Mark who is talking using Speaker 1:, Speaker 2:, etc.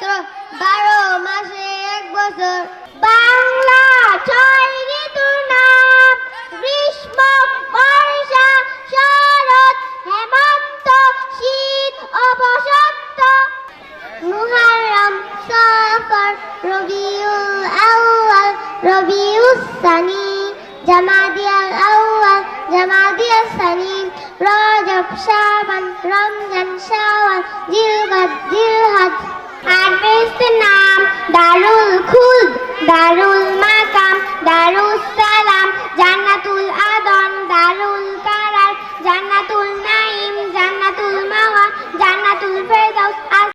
Speaker 1: মাত্র বারো মাসে এক বছর। বাংলা ছয় ঋতুর গ্রীষ্ম, বর্ষা, শরৎ, হেমন্ত, শীত ও বসন্ত। মুহরম সফর, রবিউল আউয়াল রবিউস সানি, জামাদিয়াল আউয়াল, জামাদিয়াল সানি, রজব, শাবান, রমজান, শাওয়াল, জিলগদ, জিলহজ।